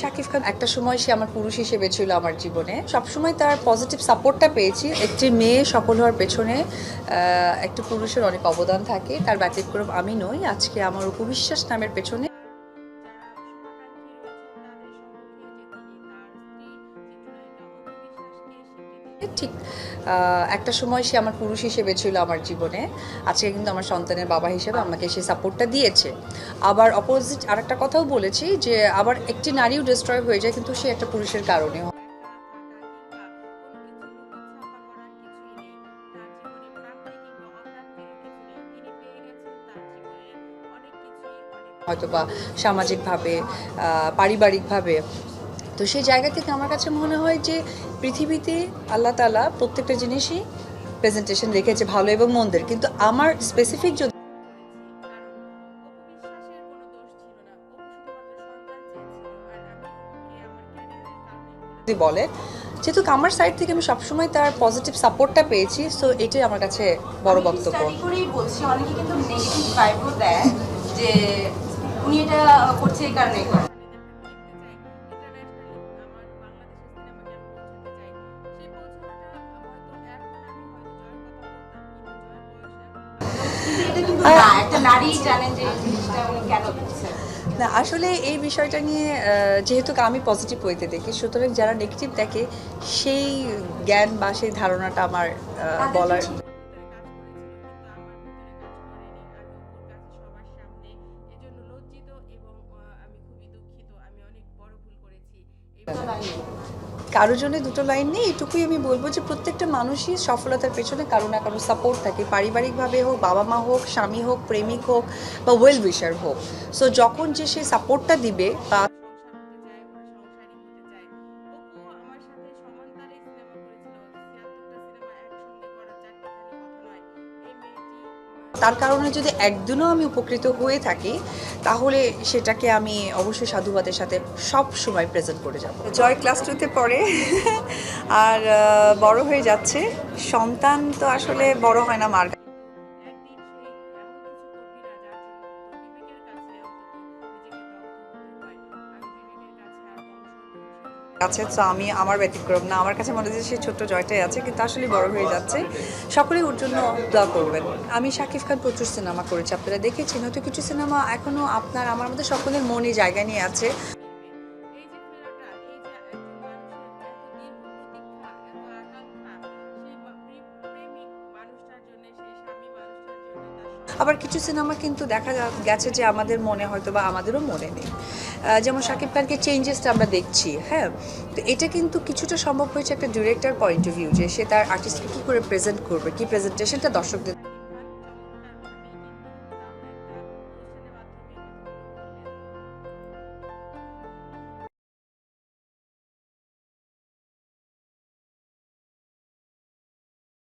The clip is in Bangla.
শাকিব খান, একটা সময় সে আমার পুরুষ হিসেবে ছিল আমার জীবনে। সবসময় তার পজিটিভ সাপোর্টটা পেয়েছি। একটি মেয়ে সফল হওয়ার পেছনে একটি পুরুষের অনেক অবদান থাকে। তার ব্যতিক্রম আমি নই। আজকে আমার উপবিশ্বাস নামের পেছনে ঠিক একটা সময় সে আমার পুরুষ হিসেবে ছিল আমার জীবনে। আজকে কিন্তু আমার সন্তানের বাবা হিসেবে আমাকে সে সাপোর্টটা দিয়েছে। আবার অপোজিট আরেকটা কথাও বলেছি যে, আবার একটি নারীও ডিস্ট্রয় হয়ে যায় কিন্তু সে একটা পুরুষের কারণে হয়তো বা সামাজিকভাবে পারিবারিকভাবে তো সেই জায়গা থেকে আমার কাছে মনে হয় যে পৃথিবীতে আল্লাহ তালা প্রত্যেকটা জিনিসই প্রেজেন্টেশন রেখেছে ভালো এবং মন্দের। কিন্তু আমার স্পেসিফিক যদি বলে যেহেতু আমার সাইড থেকে আমি সবসময় তার পজিটিভ সাপোর্টটা পেয়েছি সো এটাই আমার কাছে বড় বক্তব্য। বলছি অনেকে কিন্তু নেগেটিভ দেয় যে উনি এটা করছে এই কারণে। না আসলে এই বিষয়টা নিয়ে যেহেতু আমি পজিটিভ ওয়েতে দেখি সুতরাং যারা নেগেটিভ দেখে সেই জ্ঞান বা সেই ধারণাটা আমার আহ, বলার কারও জন্য দুটো লাইন নেই, এটুকুই আমি বলব যে প্রত্যেকটা মানুষই সফলতার পেছনে কারও না কারও সাপোর্ট থাকে। পারিবারিকভাবে হোক বাবা মা হোক, স্বামী হোক, প্রেমিক হোক বা ওয়েল উইশার হোক। সো যখন যে সে সাপোর্টটা দিবে বা তার কারণে যদি একদিনও আমি উপকৃত হয়ে থাকি, তাহলে সেটাকে আমি অবশ্যই সাধুবাদের সাথে সব সময় প্রেজেন্ট করে যাব। জয় ক্লাস টুতে পড়ে, আর বড় হয়ে যাচ্ছে। সন্তান তো আসলে বড় হয় না, মার কাছে তো আমি আমার ব্যতিক্রম না। আমার কাছে মনে হচ্ছে সেই ছোট্ট জয়টাই আছে, কিন্তু আসলে বড় হয়ে যাচ্ছে। সকলেই ওর জন্য দোয়া করবেন। আমি শাকিব খান প্রচুর সিনেমা করেছি, আপনারা দেখেছেন। হয়তো কিছু সিনেমা এখনও আপনার, আমার মধ্যে সকলের মনে জায়গা নিয়ে আছে। আবার কিছু সিনেমা কিন্তু দেখা গেছে যে আমাদের মনে হয়তো বা আমাদেরও মনে নেই। যেমন শাকিব খানকে চেঞ্জেসটা আমরা দেখছি হ্যাঁ? তো এটা কিন্তু কিছুটা সম্ভব হয়েছে একটা ডিরেক্টর পয়েন্ট অফ ভিউ যে সে তার আর্টিস্টকে কী করে প্রেজেন্ট করবে, কি প্রেজেন্টেশনটা দর্শকদের